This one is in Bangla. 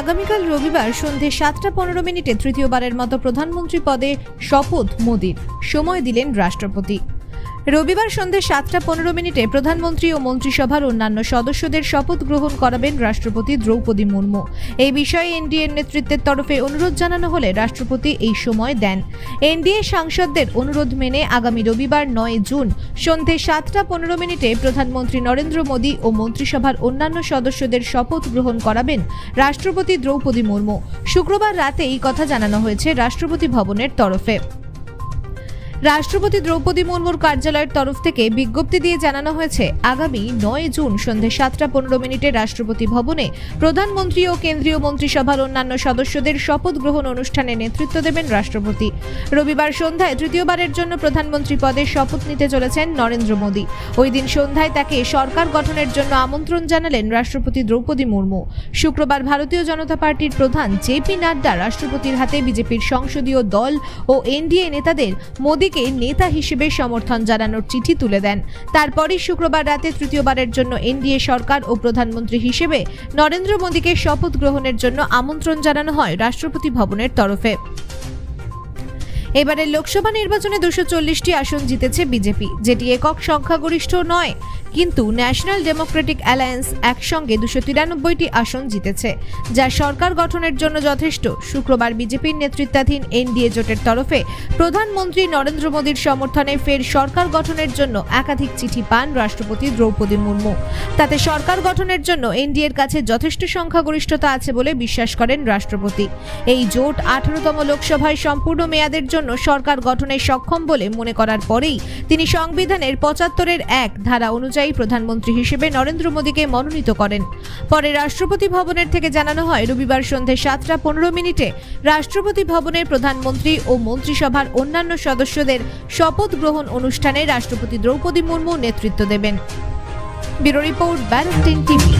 আগামীকাল রবিবার সন্ধে সাতটা পনেরো মিনিটে তৃতীয়বারের মতো প্রধানমন্ত্রী পদে শপথ মোদীর। সময় দিলেন রাষ্ট্রপতি। রবিবার সন্ধে সাতটা পনেরো মিনিটে প্রধানমন্ত্রী ও মন্ত্রিসভার অন্যান্য সদস্যদের শপথ গ্রহণ করাবেন রাষ্ট্রপতি দ্রৌপদী মুর্মু। এই বিষয়ে এনডিএর নেতৃত্বের তরফে অনুরোধ জানানো হলে রাষ্ট্রপতি এই সময় দেন। এনডিএ সাংসদদের অনুরোধ মেনে আগামী রবিবার নয় জুন সন্ধে সাতটা পনেরো মিনিটে প্রধানমন্ত্রী নরেন্দ্র মোদী ও মন্ত্রিসভার অন্যান্য সদস্যদের শপথ গ্রহণ করাবেন রাষ্ট্রপতি দ্রৌপদী মুর্মু। শুক্রবার রাতে এই কথা জানানো হয়েছে রাষ্ট্রপতি ভবনের তরফে। রাষ্ট্রপতি দ্রৌপদী মুর্মুর কার্যালয়ের তরফ থেকে বিজ্ঞপ্তি দিয়ে জানানো হয়েছে, আগামী নয় জুন সন্ধে সাতটা পনেরো মিনিটে রাষ্ট্রপতি ভবনে প্রধানমন্ত্রী ও কেন্দ্রীয় মন্ত্রিসভার অন্যান্য সদস্যদের শপথ গ্রহণ অনুষ্ঠানে নেতৃত্ব দেবেন রাষ্ট্রপতি। রবিবার সন্ধ্যায় তৃতীয়বারের জন্য প্রধানমন্ত্রী পদে শপথ নিতে চলেছেন নরেন্দ্র মোদী। ওই দিন সন্ধ্যায় তাকে সরকার গঠনের জন্য আমন্ত্রণ জানালেন রাষ্ট্রপতি দ্রৌপদী মুর্মু। শুক্রবার ভারতীয় জনতা পার্টির প্রধান জেপি নাড্ডা রাষ্ট্রপতির হাতে বিজেপির সংসদীয় দল ও এনডিএ নেতাদের মোদীকে নেতা হিসেবে সমর্থন জানানোর চিঠি তুলে দেন। তারপরই শুক্রবার রাতে তৃতীয়বারের জন্য এনডিএ সরকার ও প্রধানমন্ত্রী হিসেবে নরেন্দ্র মোদীকে শপথ গ্রহণের জন্য আমন্ত্রণ জানানো হয় রাষ্ট্রপতি ভবনের তরফে। এবারের লোকসভা নির্বাচনে দুশো চল্লিশটি আসন জিতেছে বিজেপি, যেটি একক সংখ্যাগরিষ্ঠ নয়। কিন্তু ন্যাশনাল ডেমোক্রেটিক অ্যালায়েন্স একসঙ্গে দুশো তিরানব্বইটি আসন জিতেছে, যা সরকার গঠনের জন্য যথেষ্ট। শুক্রবার বিজেপির নেতৃত্বাধীন এনডিএ জোটের তরফে প্রধানমন্ত্রী নরেন্দ্র মোদীর সমর্থনে ফের সরকার গঠনের জন্য একাধিক চিঠি পান রাষ্ট্রপতি দ্রৌপদী মুর্মু। তাতে সরকার গঠনের জন্য এনডিএর কাছে যথেষ্ট সংখ্যাগরিষ্ঠতা আছে বলে বিশ্বাস করেন রাষ্ট্রপতি। এই জোট আঠারোতম লোকসভায় সম্পূর্ণ মেয়াদের জন্য সরকার গঠনে সক্ষম বলে মনে করার পরেই তিনি সংবিধানের পঁচাত্তরের এক ধারা অনুযায়ী প্রধানমন্ত্রী হিসেবে নরেন্দ্র মোদীকে মনোনীত করেন। পরে রাষ্ট্রপতি ভবনের থেকে জানানো হয়, রবিবার সন্ধে সাতটা পনেরো মিনিটে রাষ্ট্রপতি ভবনে প্রধানমন্ত্রী ও মন্ত্রিসভার অন্যান্য সদস্যদের শপথ গ্রহণ অনুষ্ঠানে রাষ্ট্রপতি দ্রৌপদী মুর্মু নেতৃত্ব দেবেন। ব্যুরো রিপোর্ট ব্যারাস্টিন টিভি।